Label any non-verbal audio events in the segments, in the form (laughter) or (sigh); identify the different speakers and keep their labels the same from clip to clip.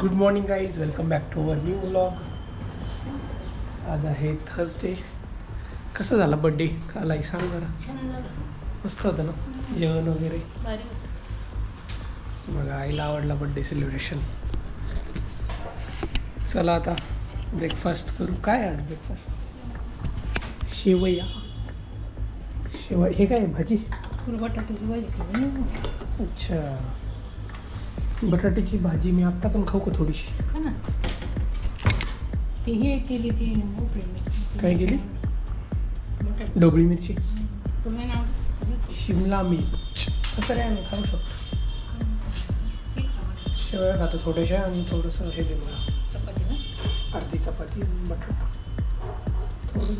Speaker 1: Good morning guys welcome back to our new vlog आज आहे Thursday कसं झाला बड्डे काल आई सांग
Speaker 2: झालं
Speaker 1: मस्त होतं ना? जेवण वगैरे. बघा आईला आवडला बड्डे सेलिब्रेशन चला आता ब्रेकफास्ट करू. काय आज ब्रेकफास्ट शेवया. शेवया. हे काय भाजी?
Speaker 2: बटाट्याची
Speaker 1: अच्छा. बटाट्याची भाजी मी आत्ता पण खाऊ का थोडीशी
Speaker 2: का ना ती हे केली ती मिरची.
Speaker 1: काय केली?
Speaker 2: बटाटे
Speaker 1: ढोबळी मिरची? शिमला मिर्च असं काय आम्ही खाऊ शकतो
Speaker 2: ठीक आहे बटाटे.
Speaker 1: शेवया खातो थोड्याशा आणि थोडंसं हे दे मला
Speaker 2: चपाती ना
Speaker 1: अर्धी चपाती आणि बटाटा थोडं.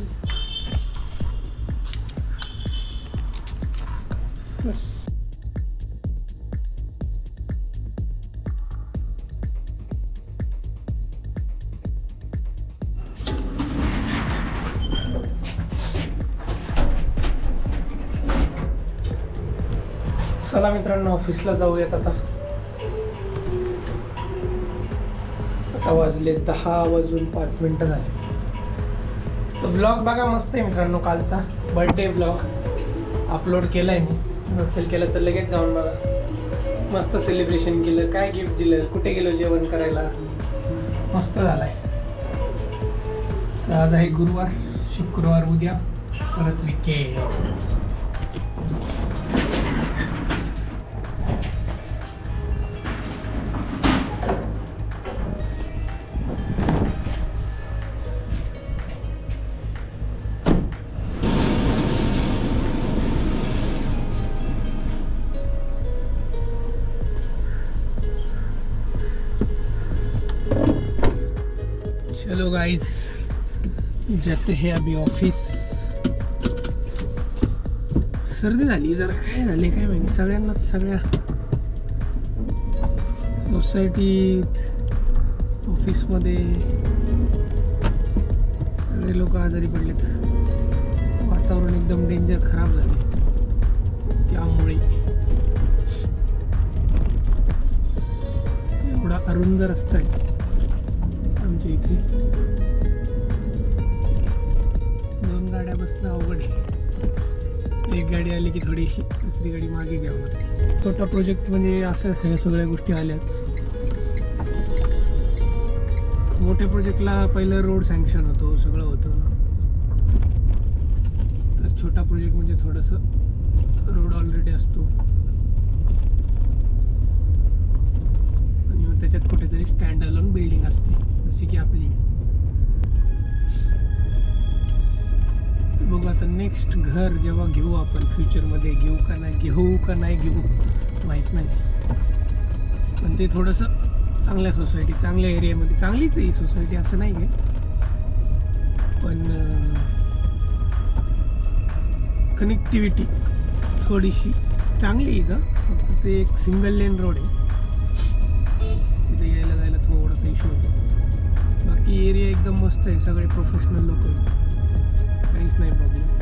Speaker 1: बस चला मित्रांनो ऑफिसला जाऊयात आता. आता वाजले दहा वाजून पाच मिनटं झाले. तर ब्लॉग बघा मस्त आहे मित्रांनो कालचा. बर्थडे ब्लॉग अपलोड केला आहे मी. नसेल केलं तर लगेच जाऊन बघा. मस्त सेलिब्रेशन केलं. काय गिफ्ट दिलं? कुठे गेलो जेवण करायला? मस्त झाला आहे तर आज आहे गुरुवार. शुक्रवार उद्या. परत विकेंड चलो गाइस जाते हैं अभी ऑफिस सर्दी झाली जरा काय झाले काय माहिती. सगळ्यांनाच सगळ्या सोसायटीत ऑफिसमध्ये सगळे लोक आजारी पडलेत. वातावरण एकदम डेंजर खराब झाले त्यामुळे. एवढा अरुंद रस्ता आहे. आमच्या इथे. दोन गाड्या बसणं अवघड आहे. एक गाडी आली की थोडीशी दुसरी गाडी मागे घ्यावं. लागते छोटा प्रोजेक्ट म्हणजे असं ह्या सगळ्या गोष्टी आल्याच. मोठ्या प्रोजेक्टला पहिलं रोड सँक्शन होतो सगळं होतं. तर छोटा प्रोजेक्ट म्हणजे थोडंसं रोड ऑलरेडी असतो. बघू नेक्स्ट घर जेव्हा घेऊ आपण फ्युचरमध्ये घेऊ का नाही घेऊ का नाही घेऊ माहीत नाही. पण ते थोडंसं चांगल्या सोसायटी चांगल्या एरियामध्ये चांगलीच आहे ही सोसायटी असं नाही आहे. पण कनेक्टिव्हिटी थोडीशी चांगली आहे का फक्त ते एक सिंगल लेन रोड आहे. तिथे यायला जायला थोडासा इश्यू होतो. बाकी एरिया एकदम मस्त आहे सगळे प्रोफेशनल लोक आहेत. is na yung.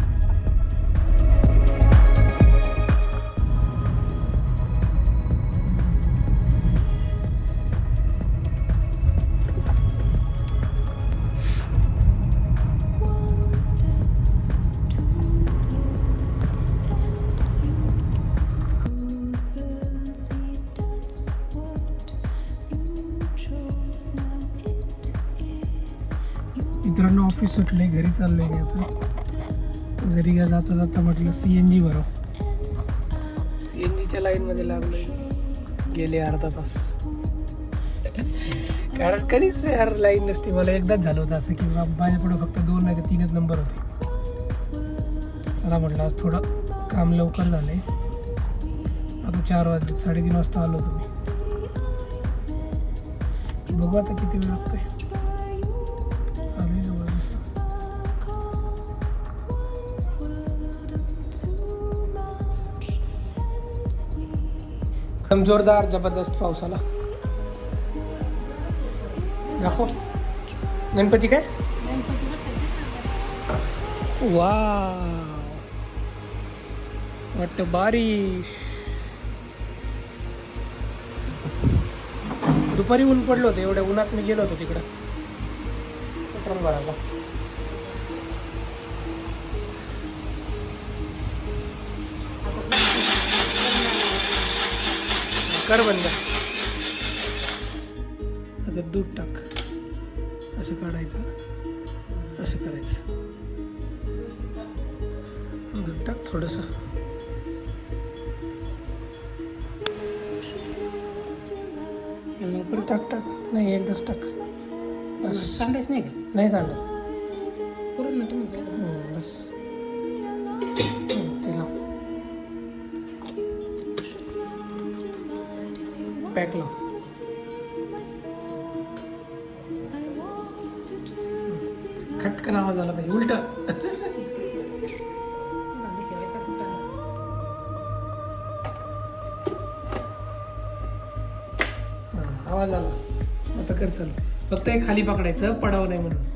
Speaker 1: मित्रांनो ऑफिस सुटले घरी चाललोय मी आता. घरी गा जाता जाता म्हटलं सी एन जी बरं सी एन जीच्या लाईनमध्ये लागलोय गेले अर्धा तास. कारण कधीच यार लाईन नसते. मला एकदाच झालं होतं असं की बा माझ्यापुढं फक्त दोन नाही तीनच नंबर होते. चला म्हटलं आज थोडं काम लवकर झालंय. आता चार वाजले साडेतीन वाजता आलो तुम्ही बघू आता किती वेळ लागतोय. जोरदार जबरदस्त पाऊस आला दाखव. गणपती काय? वा वाटत बारिश. दुपारी ऊन पडलं होतं एवढ्या उन्हात मी गेलो होतो तिकडं. पेट्रोल भरायला. कर बंद. आता दूध टाक. असं काढायचं. असं करायचं. दूध टाक थोडंसं. परत टाक टाक. नाही एकदाच टाक. बस.
Speaker 2: सांगायच नाही का?
Speaker 1: नाही काढलं
Speaker 2: ना तुम्ही.
Speaker 1: हम्म, बस. (clears throat) पॅक लाव खटकन आवाज आला पाहिजे. उलट. आवाज आला. आता कर चल. फक्त हे खाली पकडायचं पडावं नाही म्हणून.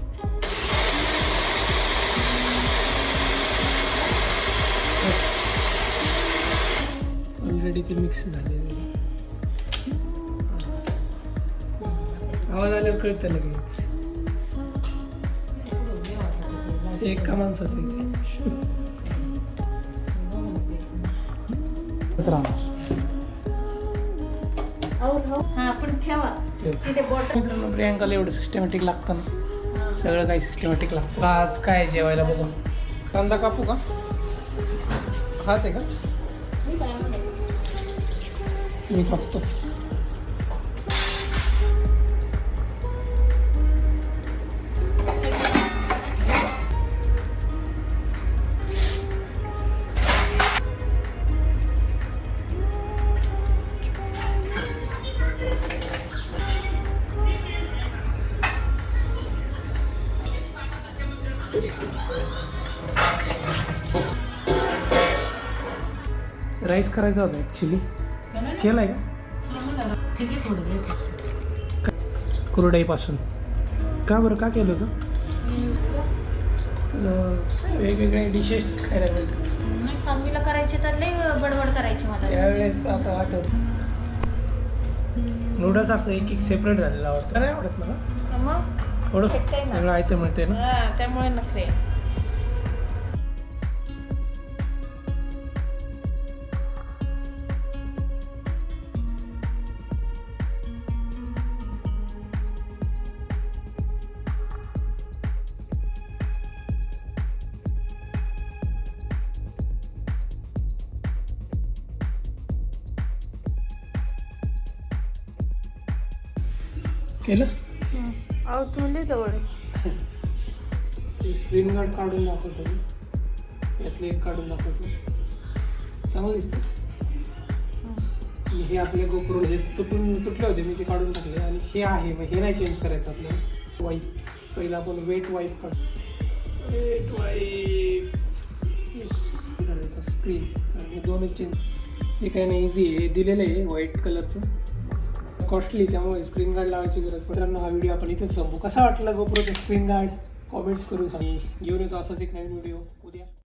Speaker 1: ऑलरेडी ते मिक्स झाले आवाज आल्यावर कळतं लगेच. एका माणसाचं. राहणार.
Speaker 2: हा पण ठेवा. तिथे बॉटल
Speaker 1: मित्रांनो प्रियांकाला एवढं सिस्टमॅटिक लागतं ना. सगळं काही सिस्टमॅटिक लागतं. आज काय जेवायला बघू. कांदा कापू का? हाच आहे का? मी कापतो. राईस करायचा होता ॲक्च्युली केलाय का? कुरडाईपासून. का बरं? का केलं होतं? वेगवेगळ्या वेगवेगळे डिशेस खायला मिळतात.
Speaker 3: स्वामीला करायचे तर लय बडबड करायची मला
Speaker 1: त्यावेळेस आता आठवत. नूडल्स असं एक एक सेपरेट झालेला आवडतं. नाही आवडत मला.
Speaker 3: मग?
Speaker 1: थोडं
Speaker 3: भेटतंय ना.
Speaker 1: सगळं आयतं मिळते ना
Speaker 3: हा, त्यामुळे नखरे
Speaker 1: केलं
Speaker 3: अहो तुला जवळ
Speaker 1: स्क्रीन गार्ड काढून दाखवतो मी. यातले एक काढून दाखवतो. चांगलं दिसतं हे आपले गोप्रो हे तुटून तुटले होते मी ते काढून टाकले. आणि हे आहे मग हे नाही चेंज करायचं आपल्याला. वाईप पहिला आपण वेट वाईप काढ. वेट वाईप करायचं स्क्रीन आणि हे दोनच चेंज हे काय नाही इझी आहे. हे दिलेलं आहे व्हाईट कलरचं कॉस्टली त्यामुळे स्क्रीन गार्ड लावायची गरज मित्रांनो हा व्हिडिओ आपण इथेच संपू कसा वाटला गोप्रोचा स्क्रीन गार्ड कॉमेंट्स करून सांग. घेऊन येतो असाच एक नवीन व्हिडिओ